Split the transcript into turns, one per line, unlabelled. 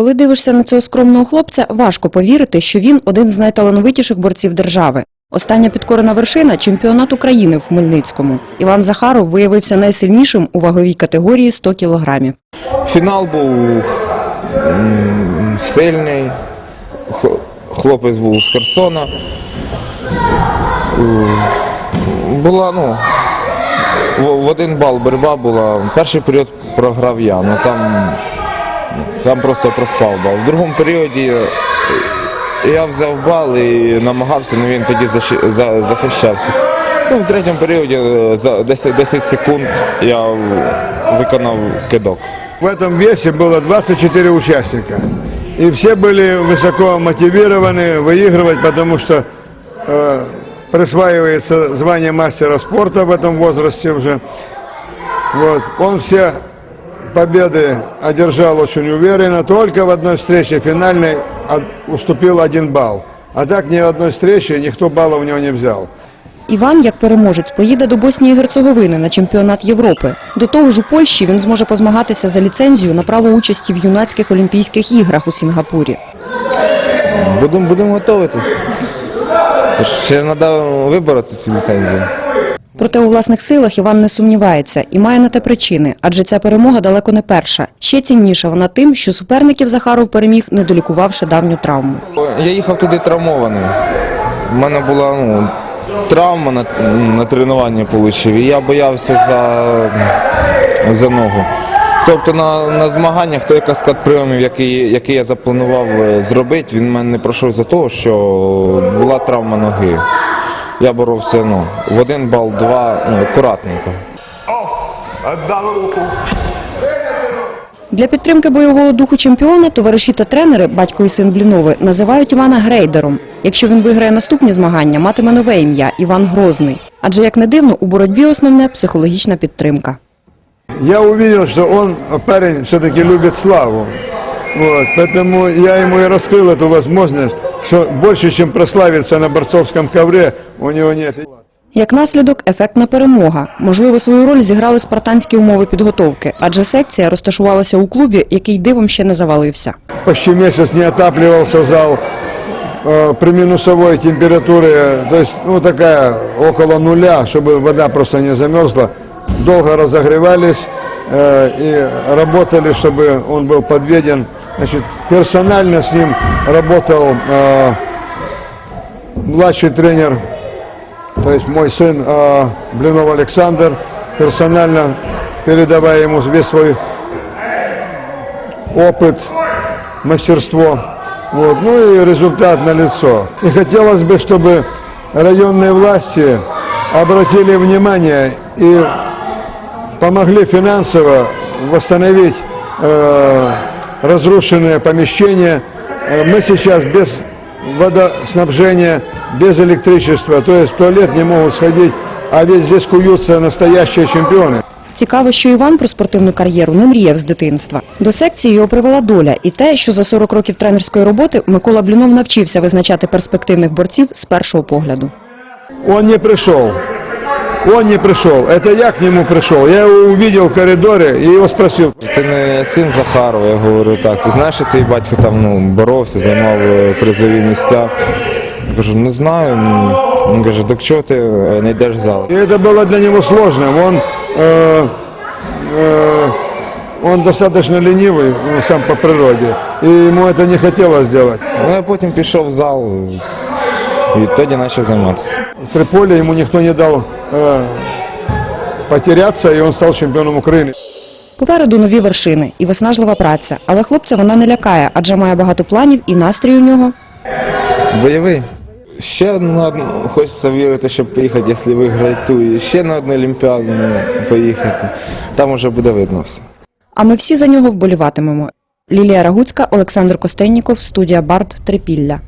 Коли дивишся на цього скромного хлопця, важко повірити, що він один з найталановитіших борців держави. Остання підкорена вершина чемпіонат України в Хмельницькому. Іван Захаров виявився найсильнішим у ваговій категорії 100 кілограмів.
Фінал був сильний. Хлопець був з Херсона. Була, ну, в, один бал боротьба була. Перший період програв я, ну там, там просто проспав бал. В другому періоді е, я взяв бал і намагався, але він тоді защи- за- захищався. Ну, в третьому періоді е, за 10, 10 секунд я виконав кидок.
В этом весе было 24 участника. И все были высоко мотивированы выигрывать, потому что э, присваивается звание мастера спорта в этом возрасте уже. Вот. Он все победы одержал очень уверенно. Только в одной встрече финальной уступил один балл. А так ни в одной встрече никто балла у него не взял.
Іван, як переможець, поїде до Боснії і Герцеговини на чемпіонат Європи. До того ж, у Польщі він зможе позмагатися за ліцензію на право участі в юнацьких Олімпійських іграх у Сінгапурі.
Будемо будемо готуватись. Ще треба вибороти цю ліцензію.
Проте у власних силах Іван не сумнівається і має на те причини, адже ця перемога далеко не перша. Ще цінніша вона тим, що суперників Захаров переміг, не долікувавши давню травму.
Я їхав туди травмований. У мене була ну, травма на, на тренуванні і я боявся за, за ногу. Тобто на, на змаганнях той каскад прийомів, який, який я запланував е, зробити, він мене не пройшов за того, що була травма ноги Я боровся ну, в один бал, два, ну, акуратненько.
Отдав руку.
Для підтримки бойового духу чемпіона товариші та тренери, батько і син Блінови, називають Івана грейдером. Якщо він виграє наступні змагання, матиме нове ім'я Іван Грозний. Адже як не дивно, у боротьбі основне психологічна підтримка.
Я увидел, что он, э, парень, все-таки любит славу. Вот, поэтому я ему и раскрыл эту возможность, что больше, чем прославиться на борцовском ковре, у него нет.
Як наслідок, ефектна перемога. Можливо, свою роль зіграли спартанські умови підготовки, адже секція розташувалася у клубі, який дивом ще не завалився.
Почти месяц не отапливался зал э, при минусовой температуре, то есть ну, такая около нуля, чтобы вода просто не замерзла. Долго разогревались э, и работали, чтобы он был подведен. Значит, персонально с ним работал э, младший тренер, то есть мой сын э, Блинов Александр, персонально передавая ему весь свой опыт, мастерство. Вот. Ну и результат налицо. И хотелось бы, чтобы районные власти обратили внимание и помогли финансово восстановить э, разрушенные помещения. Э, Мы сейчас без водоснабжения, без электричества, то есть в туалет не могут сходить, а ведь здесь куются настоящие чемпионы.
Цікаво, що Іван про спортивну кар'єру не мріяв з дитинства. До секції його привела доля і те, що за 40 років тренерської роботи Микола Блюнов навчився визначати перспективних борців з першого погляду.
Он не пришел. Он не пришел. Это я к нему пришел. Я его увидел в коридоре и его спросил.
Це не син Захарова, я говорю так. Ти знаєш, що твій батько там ну, боровся, займав е, призові місця. Я кажу, не знаю. Ну, Він каже, так чого ти е, не йдеш в зал?
И это было для него сложно. Он, э, э, он достаточно ленивый ну, сам по природе. И ему это не хотелось делать.
Ну, я потім пішов в зал і тоді почав займатися.
В Триполи ему никто не дал э, потеряться, и он стал чемпионом Украины.
Попереду нові вершини і виснажлива праця, але хлопця вона не лякає, адже має багато планів і настрій у нього.
Бойовий. Ще на одну, хочеться вірити, щоб поїхати, якщо виграють ту, і ще на одну Олімпіаду поїхати. Там уже буде видно все.
А ми всі за нього вболіватимемо. Лілія Рагуцька, Олександр Костенніков, студія Барт Трипілля.